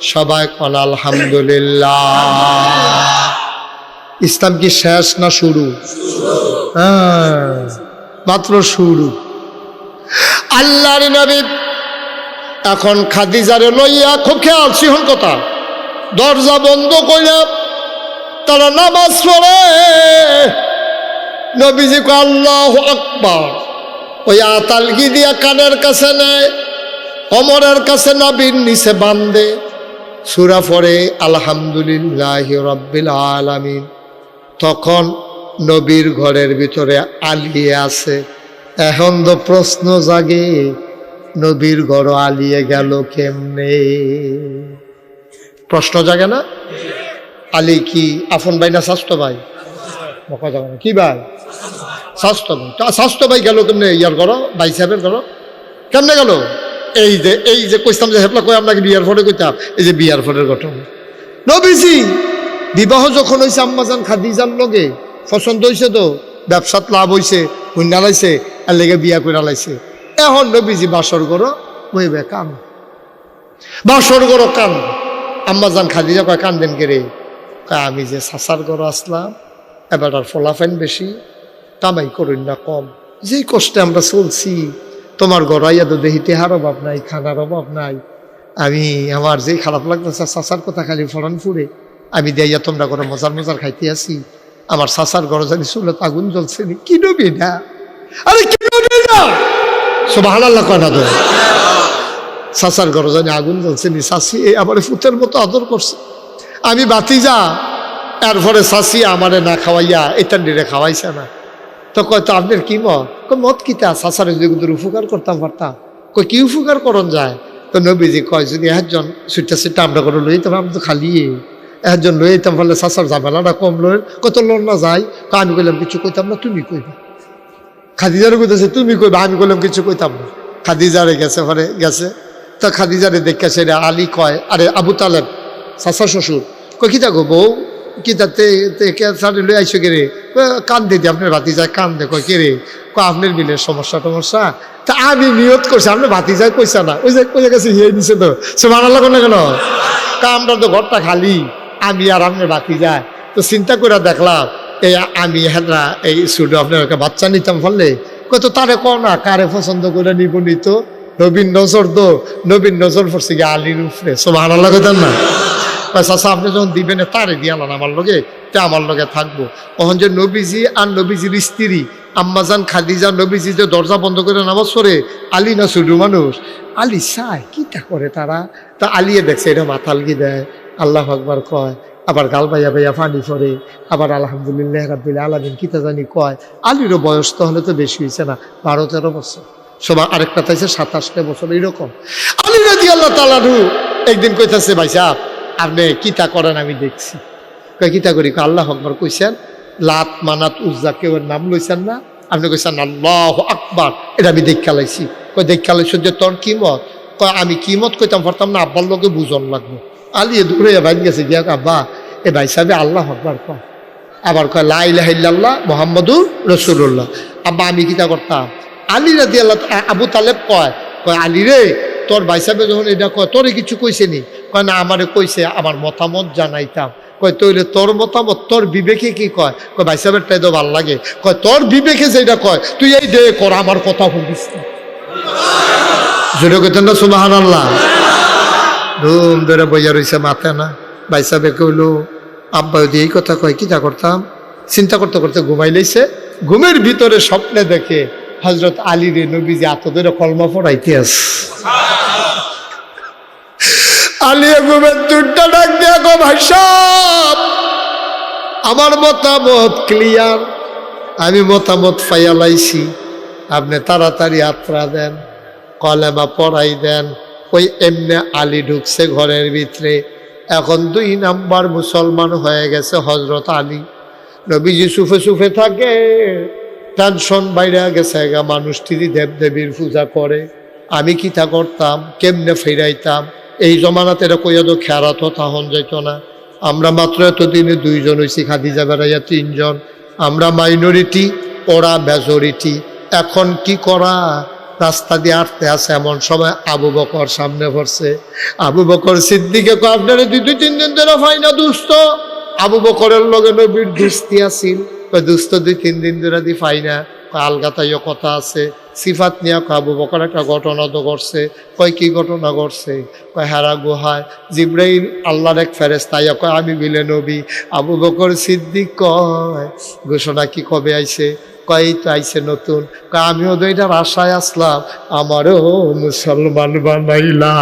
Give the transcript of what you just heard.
সবাই আলহামদুলিল্লাহ। ইসলাম কি শেষ না শুরু? হ্যাঁ মাত্র শুরু। আল্লাহর নবী এখন খাদিজারে লইয়া খুব খেয়াল, সিহন কথা। দরজা বন্ধ কইরা তারা নামাজ পড়ে। নবীজি আল্লাহ আকবার। ওই আতালগি দিয়া কানের কাছে নেয়। কমরের কাছে নাবির নিচে বান্ধে সুরা পড়ে, আলহামদুলিল্লাহ রব্বিল আলামিন। তখন নবীর ঘরের ভিতরে আলিয়ে আছে। এখন তো প্রশ্ন জাগে, নবীর ঘর আলিয়ে গেল কেমনে? প্রশ্ন জাগে না? আলী কি, আফন ভাই না স্বাস্থ্য ভাই? কি ভাই? স্বাস্থ্য ভাই। স্বাস্থ্য ভাই গেল কেমনে? ইয়ার করো ভাই সাহেবের করো কেমনে গেল? এই যে এই যে কইতাম যে হেপলা কই আপনাকে বিয়ার ফলে কইতাম? এই যে বিয়ার ফলের ঘটনা। নবীজি, বিবাহ যখন হয়েছে আম্মাজান খাদিজার লগে, পছন্দ হয়েছে তো, ব্যবসাত লাভ হয়েছে হুন্না লাইছে, আর লেগে বিয়া করে লাইছে। এখন নবীজি বাসর করো বইবে কান। বাসর করো কান। আম্মাজান খাদিজা কয়, কান্দেন কেরে কয়, আমি যে সাসার ঘর আসলাম, এবার আর ফলাফেন বেশি, কামাই করুন না কম। যেই কষ্টে আমরা চলছি তোমার গড়াইয়া তো দেহি তেহার অভাব নাই, খানার অভাব নাই। আমি আমার যেই খারাপ লাগতেছে সাসার কথা খালি ফরান ফুরে আমি দেয়া তোমরা করে মজার মজার খাইতে আসি। আমার সাসার ঘর জানি চুলত আগুন জ্বলছে নি। কি নবী না আরে কি নবী না সোভান আল্লাহ কয় না তো। ঘর জানি আগুন জ্বলছে নি। আমার ফুতের মতো আদর করছে। আমি বাতি যা এরপরে শাসি আমারে না খাওয়াইয়া এটা নিরে খাওয়াইছে না। তো কয়, তো আপনার কি মত? কয়, মত কিতা শাসারে যদি উপকার করতাম, পারতাম। কয়, কি উপকার করন যায়? তো নবীজি কয়, যদি একজন সুইটা সুইটা আমরা করে লই তবে আমি তো খালি একজন লই যেতাম ফলে সাসার ঝামেলাটা কম লই। কত লোন না যায়? কয়, আমি কইলাম, কিছু কইতাম না, তুমি কইবা। খাদিজারে কইতেছে, তুমি কইবা? আমি কইলাম, কিছু কইতাম না। খাদিজারে গেছে, পরে গেছে। তা খাদিজারে দেখে সেটা আলী কয়, আরে আবু তালেব শাসা শ্বশুর। কয় কিতা গো বউ? কে সারে লই আইসো কে রে কান দিদি আপনার ভাতি যায় কান দে কয় কে রে কয় আপনার বিলের সমস্যা টমস্যা? তা আমি নিয়ত করছি, আপনার ভাতি যায় কইসা না। ওই যে কই গেছে হিয়ে নিছে তো। সে মানা লাগো না কেন? কা আমরা তো ঘরটা খালি, আমি আর আপনার বাতি যায় তো চিন্তা করে দেখলাম এই আমি হেদরা এই শুধু আপনার বাচ্চা নিতাম ফলে। কত তারে কও না, কারে পছন্দ করে নিব নিত নবীন নজর দো, নবীন নজর পড়ছে গিয়ে আলীর উপরে। সব আনাল্লা কইতেন না? চাষা আপনি যখন দিবেন, তারে দিয়ালান আমার লগে, তে আমার লগে থাকব। তখন যে নবীজি আর নবীজির স্ত্রী আম্মাজান খাদিজা, নবীজি যে দরজা বন্ধ করে নামাজ পড়ে, আলী না শুধু মানুষ? আলী চায় কিটা করে তারা? তা আলিয়ে দেখছে, এটা মাথালগি দেয়? আল্লাহ আকবার কয়, আবার গাল বাইয়া বাইয়া পানি পরে আবার আলহামদুলিল্লাহ রাব্বিল আলামিন কিতা জানি কয়। আলীরও বয়স তো হলে তো বেশি হয়েছে না বারো তেরো বছর। সবার আরেকটা চাইছে সাতাশটা বছর, এইরকম। আলী রাজি আল্লাহ তালানু একদিন কইতাছে, ভাই সাহেব আপনি কিতা করেন আমি দেখছি। কয়, কিতা করি? আল্লাহ আকবর কইছেন, লাত মানাত উজ্জা কেউ নাম লইছেন না? আপনি কইছেন, আল্লাহ আকবার। এটা আমি দেখা লাইছি। কয়, দেখা লাইছ যে তোর কি মত? কয়, আমি কি মত কইতাম পারতাম না, আব্বার লোকে বুঝন লাগবো। আলিয়ে দূরে বাইন গেছে, গিয়া আব্বা, এ ভাই সাহেব আল্লাহ আকবার কয়। আবার কয় লাইল্লাহ মোহাম্মদুর রসুল্লাহ আব্বা, আমি কিতা করতাম? আলী রাজি আল্লাহ আবু তালেব কয় কয়, আলী রে তোর ভাই সাহেবে যখন এটা কয়, তোরে কিছু কইছে নি কয়, না, আমারে কইছে, আমার মতামত জানাইতাম। কয় তৈলে তোর মতামত, তোর বিবেকে কি কয়? কয়, ভাই সাহেবেরটাই তো ভালো লাগে। কয়, তোর বিবেকে যেটা কয়, তুই এই দে কর, আমার কথা না। জোরে কইতেন না সুবাহান আল্লাহ ধুম ধরে বইয়া রয়েছে মাথা না। ভাই সাহেবে কইলো, আব্বা যদি এই কথা কয় কিটা করতাম? চিন্তা করতে করতে ঘুমাই লাইছে। ঘুমের ভিতরে স্বপ্নে দেখে হজরত আলী রে এত ধরে কলমা পড়াইতে আস আলিয়া ঘুমের দুধটা ডাক দিয়া গো ভাই আমার মতামত ক্লিয়ার আমি মতামত পাইয়া লাইছি আপনি তাড়াতাড়ি আত্রা দেন, কলেমা পড়াই দেন। ওই এমনি আলী ঢুকছে ঘরের ভিতরে। এখন দুই নাম্বার মুসলমান হয়ে গেছে হজরত আলী। নবীজি সুফে সুফে থাকে। টেনশন বাইরে গেছে গা মানুষটি দেব দেবীর পূজা করে। আমি কি তা করতাম, কেমনে ফেরাইতাম? এই জমানাতে এটা কইয়া তো তাহন যাইত না। আমরা মাত্র এতদিনে দুইজন হয়েছি খাদিজা বেড়াইয়া তিনজন। আমরা মাইনরিটি ওরা মেজরিটি এখন কি করা? রাস্তা দিয়ে আটতে আছে এমন সময় আবু বকর সামনে পড়ছে। আবু বকর সিদ্দিকে আপনারা দুই দুই তিন দিন ধরে হয় না দুস্থ আবু বকরের লগে নবীর আছিল। কয় দুস্থ দুই, তিন দিন ধরে দি পাই না। কয় আলগাতাইও কথা আছে। সিফাত নিয়ে কয়, আবু বকর একটা ঘটনা তো ঘটছে। কয়, কি ঘটনা ঘটছে? কয়, হেরা গুহায়। জিব্রাইল আল্লাহর এক ফেরেস তাই কয়, আমি বিলে নবী। আবু বকর সিদ্দিক কয়, ঘোষণা কি কবে আইছে? কয় তো আইছে নতুন। কয়, আমিও তো এটার আশায় আসলাম। আমারও মুসলমান বানাইলা